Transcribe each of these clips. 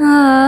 啊。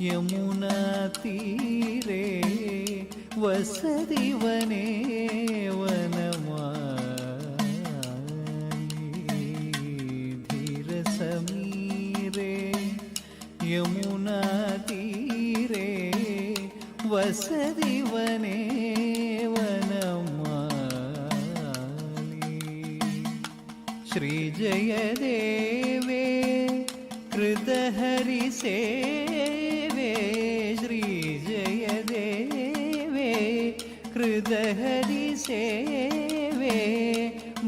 യമുനാ തീരേ कृतहरिसेवे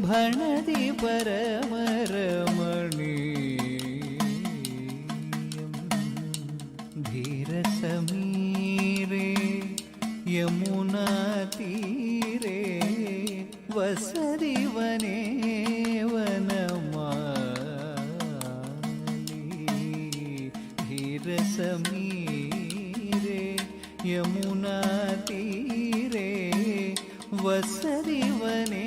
भणति परमरमणीयम् धीरसमीरे यमुनातीरे वसति वने वनमाली धीरसमीरे यमुनातीरे वसति वने വസരിവനേ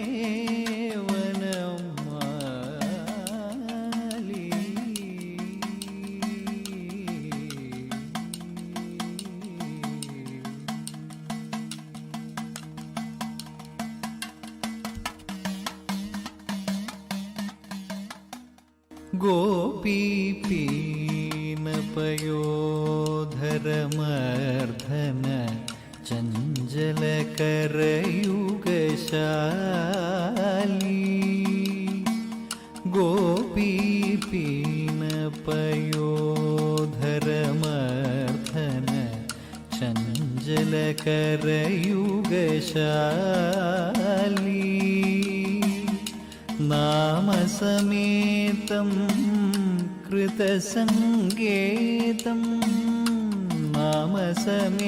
चञ्चलकरयुगशाली गोपीपीनपयोधरमर्धन चञ्चलकरयुगशाली नामसमेतं कृतसङ्गेतं नामसमेतं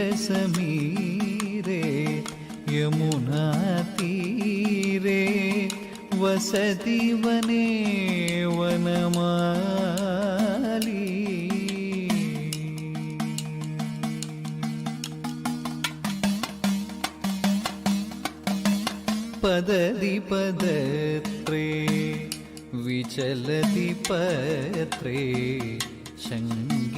രസമീരേ യമുന തീരേ വസതി വനേ വനമാലി. പദതി പദത്രേ വിചലതി പത്രേ ശങ്ക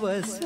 was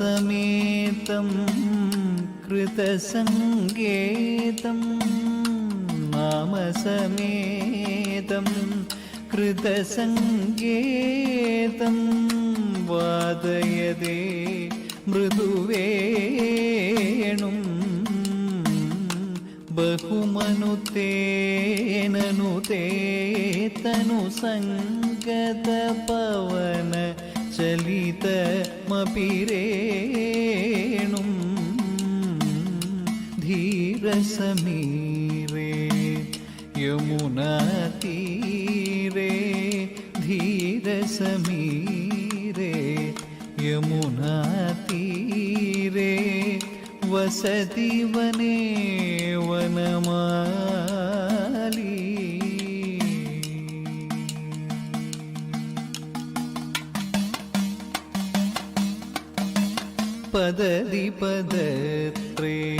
नामसमेतं कृतसङ्गेतं नामसमेतं कृतसङ्गेतं वादयदे मृदुवेणुं बहुमनुतेननुते तनुसङ्गतपवन चलितमपि रेणुं धीरसमीरे यमुनातीरे धीरसमीरे यमुनातीरे वसति वने वनमाली पदति पदत्रे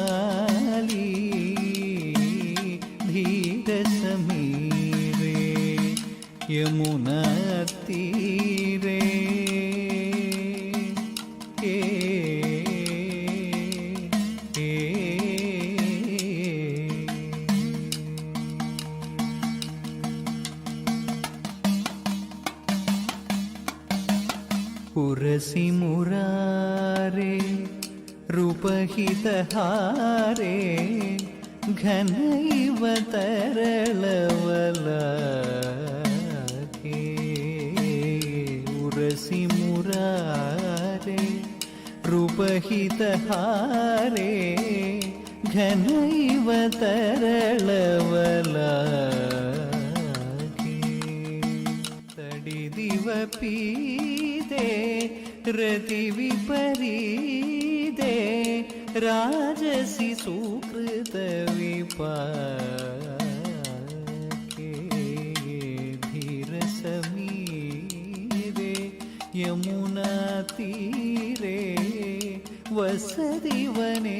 यमुना तीरे ए, ए, पुरसि मुरारे रूपहितहारे घन रूपहितहारे घनैव तरलवलाके तडिदिवपीदे रतिविपरीदे राजसि सुकृतविपाके धीरसमीरे यमुनातीरे வசதிவனே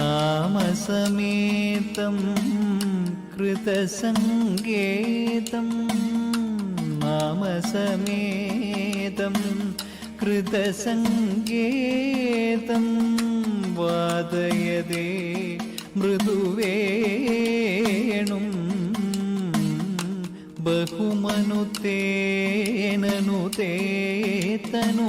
നാമസമേതം കൃതസംഗേതം നാമസമേതം കൃതസംഗേതം വാദയതേ മൃദുവേണും പവന തനു